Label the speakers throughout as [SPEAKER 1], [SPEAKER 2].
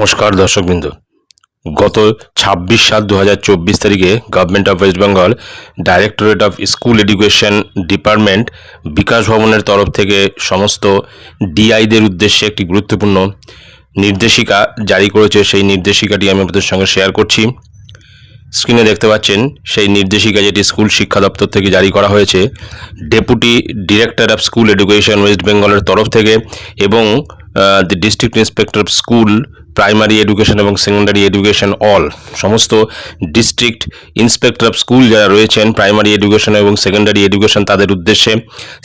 [SPEAKER 1] নমস্কার দর্শকবৃন্দ। গত ছাব্বিশ সাত দু তারিখে government of West Bengal directorate of school education department Bikash ভবনের তরফ থেকে সমস্ত ডিআইদের উদ্দেশ্যে একটি গুরুত্বপূর্ণ নির্দেশিকা জারি করেছে। সেই নির্দেশিকাটি আমি আপনাদের সঙ্গে শেয়ার করছি। স্ক্রিনে দেখতে পাচ্ছেন, সেই নির্দেশিকা যেটি স্কুল শিক্ষা দপ্তর থেকে জারি করা হয়েছে deputy director of school education West বেঙ্গলের তরফ থেকে এবং the district inspector of school primary education এবং সেকেন্ডারি এডুকেশন অল সমস্ত ডিস্ট্রিক্ট ইন্সপেক্টর অফ স্কুল যারা রয়েছেন প্রাইমারি এডুকেশন এবং সেকেন্ডারি এডুকেশন তাদের উদ্দেশ্যে।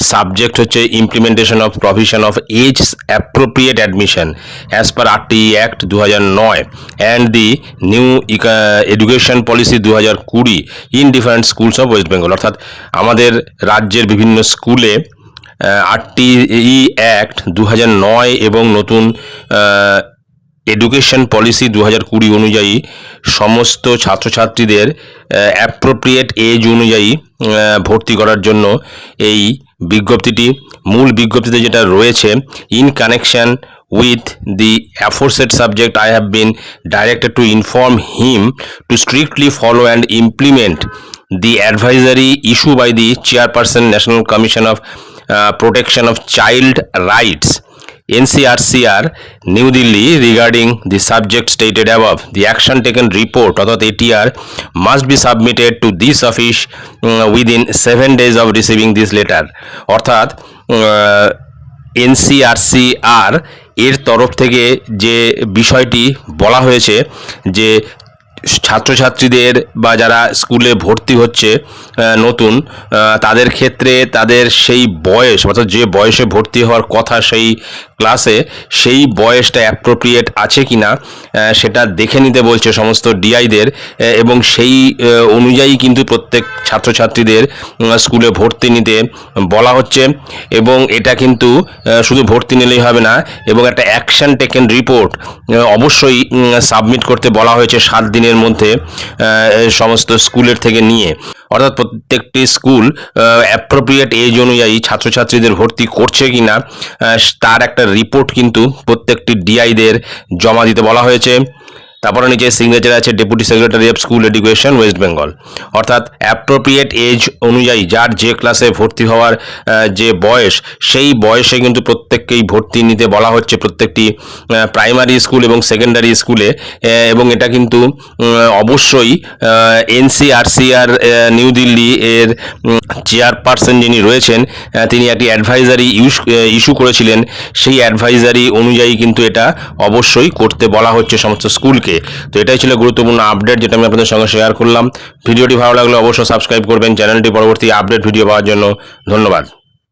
[SPEAKER 1] সাবজেক্ট হচ্ছে implementation of provision of age appropriate admission as per RT act দু নয় and the new education policy দু হাজার কুড়ি in different schools of West Bengal অর্থাৎ আমাদের রাজ্যের বিভিন্ন স্কুলে আটটি ই অ্যাক্ট দু হাজার নয় এবং নতুন এডুকেশন পলিসি দু হাজার কুড়ি অনুযায়ী সমস্ত ছাত্রছাত্রীদের অ্যাপ্রোপ্রিয়েট এজ অনুযায়ী ভর্তি করার জন্য এই বিজ্ঞপ্তিটি মূল বিজ্ঞপ্তিতে যেটা রয়েছে in connection with the aforesaid subject I have been directed to inform him to strictly follow and implement advisory issued by the chairperson national commission of uh, protection of child rights. Ncrcr new delhi regarding the subject stated above the action taken report অর্থাৎ must be submitted to this office uh, within 7 days of receiving this letter অর্থাৎ uh, NCRCR এর তরফ থেকে যে বিষয়টি বলা হয়েছে যে ছাত্রছাত্রীদের বা যারা স্কুলে ভর্তি হচ্ছে নতুন তাদের ক্ষেত্রে তাদের সেই বয়স, অর্থাৎ যে বয়সে ভর্তি হওয়ার কথা সেই ক্লাসে, সেই বয়সটা অ্যাপ্রোপ্রিয়েট আছে কি না সেটা দেখে নিতে বলছে সমস্ত ডিআইদের এবং সেই অনুযায়ী কিন্তু প্রত্যেক ছাত্রছাত্রীদের স্কুলে ভর্তি নিতে বলা হচ্ছে। এবং এটা কিন্তু শুধু ভর্তি নিলেই হবে না, এবং একটা অ্যাকশন টেকেন রিপোর্ট অবশ্যই সাবমিট করতে বলা হয়েছে সাত দিনের মধ্যে আহ, সমস্ত স্কুলের থেকে নিয়ে অর্থাৎ প্রত্যেকটি স্কুল অ্যাপ্রোপ্রিয়েট এজ অনুযায়ী ছাত্রছাত্রীদের ভর্তি করছে কি না তার একটা রিপোর্ট কিন্তু প্রত্যেকটি ডিআইদের জমা দিতে বলা হয়েছে। তারপরে নিচে সিগনেচার আছে deputy secretary of school education West Bengal অর্থাৎ অ্যাপ্রোপ্রিয়েট এজ অনুযায়ী যার যে ক্লাসে ভর্তি হওয়ার যে বয়স, সেই বয়সে কিন্তু প্রত্যেককেই ভর্তি নিতে বলা হচ্ছে প্রত্যেকটি প্রাইমারি স্কুল এবং সেকেন্ডারি স্কুলে এবং এটা কিন্তু অবশ্যই এনসিআরসিআর নিউ দিল্লি এর চেয়ারপারসন যিনি রয়েছেন তিনি একটি অ্যাডভাইজারি ইস্যু করেছিলেন। সেই অ্যাডভাইজারি অনুযায়ী কিন্তু এটা অবশ্যই করতে বলা হচ্ছে সমস্ত স্কুলকে তো এটাই ছিল গুরুত্বপূর্ণ আপডেট যেটা আমি আপনাদের সঙ্গে শেয়ার করলাম। ভিডিওটি ভালো লাগলে অবশ্যই সাবস্ক্রাইব করবেন। চ্যানেলটি পরবর্তী আপডেট ভিডিও পাওয়ার জন্য ধন্যবাদ।